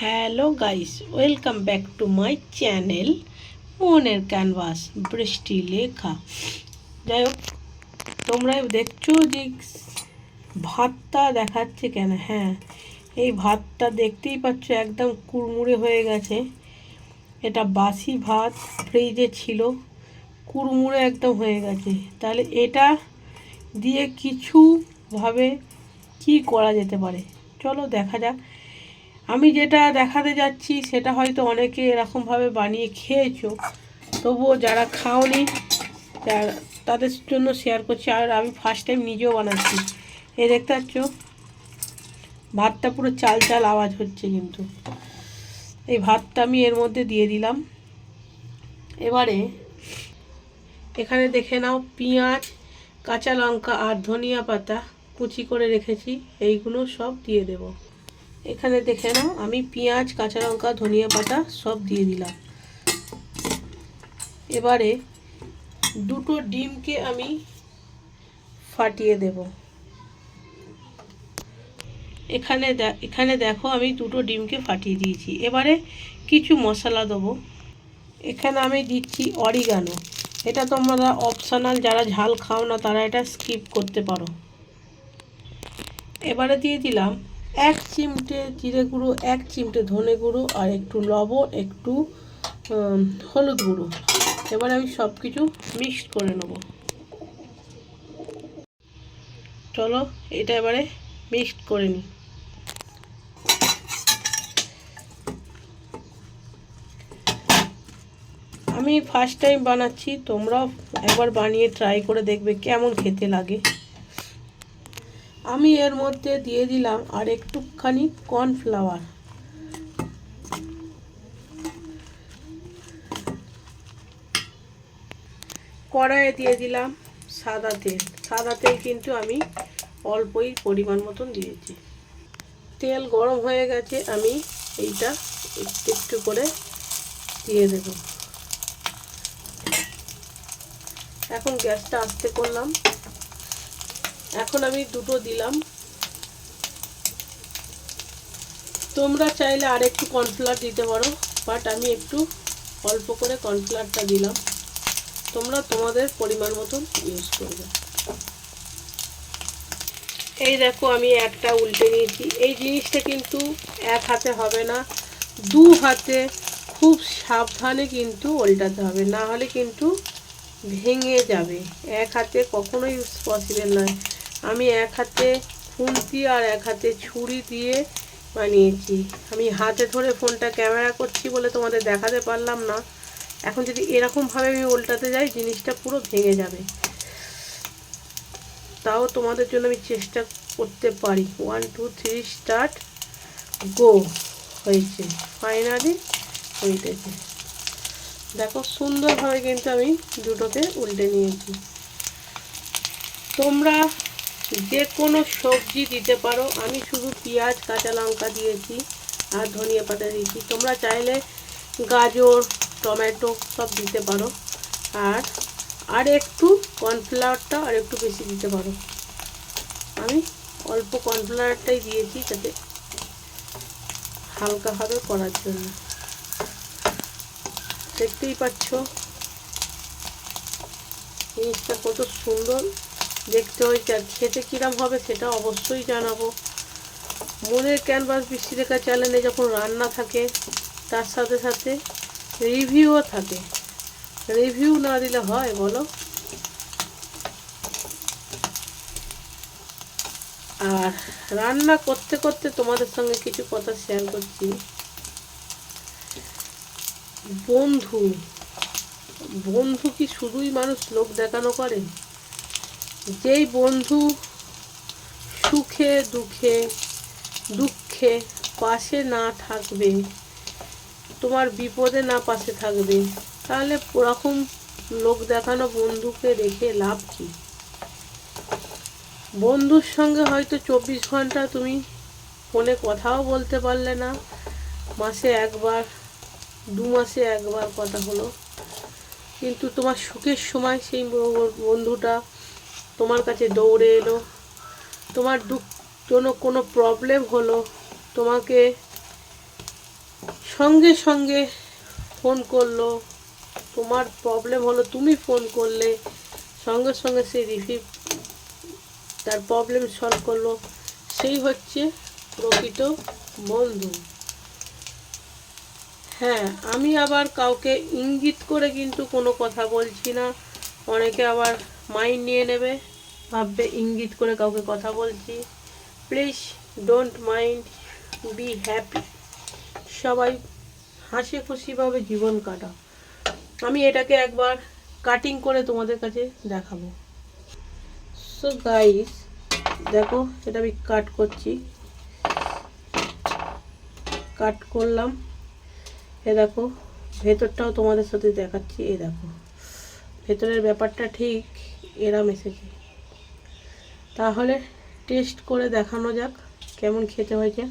Hello guys, welcome back to my channel মনের canvas, বৃষ্টি লেখা। যাই হোক, তোমরা দেখছ যে ভাতটা দেখাচ্ছে কেন? হ্যাঁ এই ভাতটা দেখতেই পাচ্ছ একদম কুড়মুড়ে হয়ে গেছে। এটা বাসি ভাত, ফ্রিজে ছিল, কুড়মুড়ে একদম হয়ে গেছে। তাহলে এটা দিয়ে কিছুভাবে কি করা যেতে পারে? চলো দেখা যাক। আমি যেটা দেখাতে যাচ্ছি, সেটা হয়তো অনেকে এরকমভাবে বানিয়ে খেয়েছো। তবুও যারা খাওনি তাদের জন্য শেয়ার করছি। আর আমি ফার্স্ট টাইম নিজেও বানাচ্ছি। এ দেখতে পাচ্ছ, ভাতটা পুরো চাল চাল আওয়াজ হচ্ছে কিন্তু। এই ভাতটা আমি এর মধ্যে দিয়ে দিলাম। এবারে এখানে দেখে নাও, পেঁয়াজ, কাঁচা লঙ্কা আর ধনিয়া পাতা কুচি করে রেখেছি। এইগুলো সব দিয়ে দেব। এখানে দেখে নাও, আমি পেঁয়াজ, কাঁচা লঙ্কা, ধনিয়া পাতা সব দিয়ে দিলাম। এবারে দুটো ডিমকে আমি ফাটিয়ে দেব। এখানে এখানে দেখো আমি দুটো ডিমকে ফাটিয়ে দিয়েছি। এবারে কিছু মশলা দেবো। এখানে আমি দিচ্ছি অরিগানো। এটা তোমরা অপশনাল যারা ঝাল খাও না, তারা এটা স্কিপ করতে পারো। এবারে দিয়ে দিলাম এক চিমটে জিরে গুঁড়ো, এক চিমটে ধনে গুঁড়ো আর একটু লবণ, একটু হলুদ গুঁড়ো। এবারে আমি সব কিছু মিক্সড করে নেব। চলো এটা এবারে মিক্সড করে নিই। আমি ফার্স্ট টাইম বানাচ্ছি, তোমরাও একবার বানিয়ে ট্রাই করে দেখবে কেমন খেতে লাগে। আমি এর মধ্যে দিয়ে দিলাম আর একটুখানি কর্নফ্লাওয়ার। কড়াইয়ে দিয়ে দিলাম সাদা তেল। সাদা তেল কিন্তু আমি অল্পই পরিমাণ মতন দিয়েছি। তেল গরম হয়ে গেছে, আমি এইটা একটু একটু করে দিয়ে দেবো। এখন গ্যাসটা আস্তে করলাম। এখন আমি দুটো দিলাম। তোমরা চাইলে আর একটু কর্নফ্লাওয়ার দিতে পারো বাট আমি একটু অল্প করে কর্নফ্লাওয়ারটা দিলাম। তোমরা তোমাদের পরিমাণ মতন ইউজ করবে। এই দেখো আমি একটা উল্টে নিয়েছি। এই জিনিসটা কিন্তু এক হাতে হবে না, দু হাতে খুব সাবধানে কিন্তু উল্টাতে হবে, না হলে কিন্তু ভেঙে যাবে। এক হাতে কখনোই পসিবল নয়। আমি এক হাতে খুন্তি আর এক হাতে ছুরি দিয়ে বানিয়েছি। আমি হাতে ধরে ফোনটা ক্যামেরা করছি বলে তোমাদের দেখাতে পারলাম না। এখন যদি এরকমভাবে আমি উল্টাতে যাই, জিনিসটা পুরো ভেঙে যাবে। তাও তোমাদের জন্য আমি চেষ্টা করতে পারি। One two three start go হয়েছে। ফাইনালি হইতেছে দেখো, সুন্দরভাবে কিন্তু আমি দুটোকে উল্টে নিয়েছি। তোমরা যে কোনো সবজি দিতে পারো। আমি শুধু পেঁয়াজ, কাঁচা লঙ্কা দিয়েছি আর ধনিয়া পাতা দিয়েছি। তোমরা চাইলে গাজর, টমেটো সব দিতে পারো। আর আর একটু কর্নফ্লাওয়ারটা আর একটু বেশি দিতে পারো। আমি অল্প কর্নফ্লাওয়ারটাই দিয়েছি যাতে হালকাভাবে করার জন্য। দেখতেই পাচ্ছ? জিনিসটা কত সুন্দর। দেখতে আর খেতে কিরাম হবে সেটা অবশ্যই জানাব। মনের ক্যানভাস বৃষ্টি রেখা চ্যানেলে যখন রান্না থাকে, তার সাথে সাথে রিভিউও থাকে। রিভিউ না দিলে হয়, বলো? আর রান্না করতে করতে তোমাদের সঙ্গে কিছু কথা শেয়ার করছি। বন্ধু বন্ধু কি শুধুই মানুষ লোক দেখানো করে? যেই বন্ধু সুখে দুঃখে দুঃখে পাশে না থাকবে, তোমার বিপদে না পাশে থাকবে, তাহলে ওরকম লোক দেখানো বন্ধুকে রেখে লাভ কি? বন্ধুর সঙ্গে হয়তো চব্বিশ ঘণ্টা তুমি ফোনে কথাও বলতে পারলে না, মাসে একবার, দু মাসে একবার কথা হলো। কিন্তু তোমার সুখের সময় সেই বন্ধুটা তোমার কাছে দৌড়ে এলো। তোমার দুঃখ কোনো কোনো প্রবলেম হলো। তোমাকে সঙ্গে সঙ্গে ফোন করল। তোমার প্রবলেম হলো, তুমি ফোন করলে। সঙ্গে সঙ্গে সে রিসিভ তার প্রবলেম সলভ করল। সেই হচ্ছে প্রকৃত বন্ধু। হ্যাঁ আমি আবার কাউকে ইঙ্গিত করে কিন্তু কোনো কথা বলছি না। অনেকে আবার মাইন্ড নিয়ে নেবে, ভাববে, ইঙ্গিত করে কাউকে কথা বলছি। Please don't mind be happy সবাই হাসি খুশিভাবে জীবন কাটা আমি এটাকে একবার কাটিং করে তোমাদের কাছে দেখাবো। সো গাইস দেখো, এটা আমি কাট করছি। কাট করলাম। এ দেখো, ভেতরটাও তোমাদের সাথে দেখাচ্ছি, এ দেখো। ভেতরের ব্যাপারটা ঠিক এরাম এসেছে তাহলে টেস্ট করে দেখানো যাক কেমন খেতে হয়েছে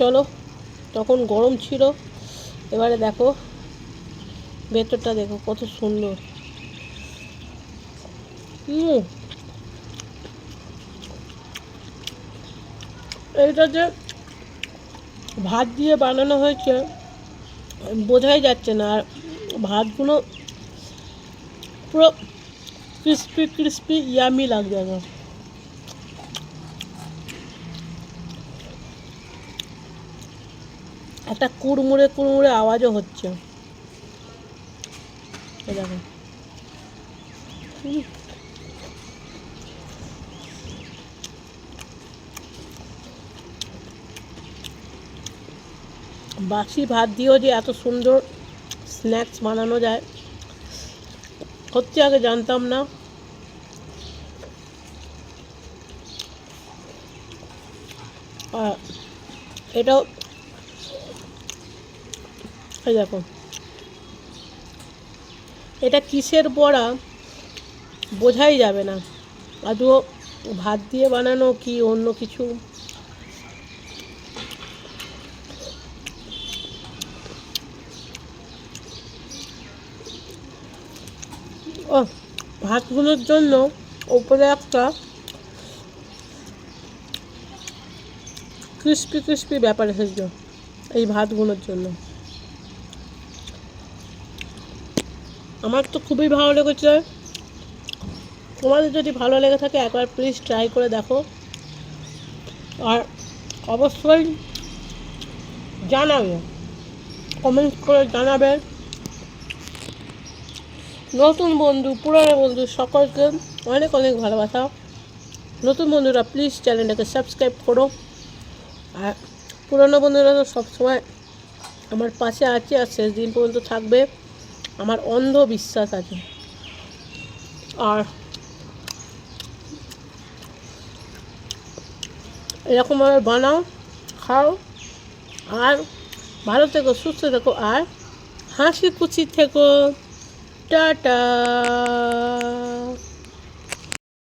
চলো, তখন গরম ছিল, এবারে দেখো, ভেতরটা দেখো কত সুন্দর। হুম এইটা যে ভাত দিয়ে বানানো হয়েছে, বোঝাই যাচ্ছে না। আর ভাতগুলো পুরো ক্রিস্পি ক্রিস্পি ইয়ামি লাগছে একদম একটা কুড়মুড়ে কুড়মুড়ে আওয়াজও হচ্ছে। দেখো। বাসি ভাত দিয়েও যে এত সুন্দর স্ন্যাক্স বানানো যায়, সত্যি আগে জানতাম না। এটাও দেখো, এটা কিসের বড়া বোঝাই যাবে না। আদৌ ভাত দিয়ে বানানো কি অন্য কিছু? ও, ভাতগুলোর জন্য ওপরে একটা ক্রিস্পি ক্রিস্পি ব্যাপার এসেছিল এই ভাতগুলোর জন্য। আমার তো খুবই ভালো লেগেছে। তোমাদের যদি ভালো লেগে থাকে, একবার প্লিজ ট্রাই করে দেখো। আর অবশ্যই জানাবে কমেন্ট করে জানাবে। নতুন বন্ধু, পুরনো বন্ধু, সকলকে অনেক অনেক ভালোবাসা। নতুন বন্ধুরা প্লিজ চ্যানেলটাকে সাবস্ক্রাইব করো। আর পুরনো বন্ধুরা তো সবসময় আমার পাশে আছে আর শেষ দিন পর্যন্ত থাকবে। আমার অন্ধ বিশ্বাস আছে। আর এরকমভাবে বানাও, খাও, আর ভালো থেকো, সুস্থ থেকো, আর হাসি খুশি থেকো। Ta ta.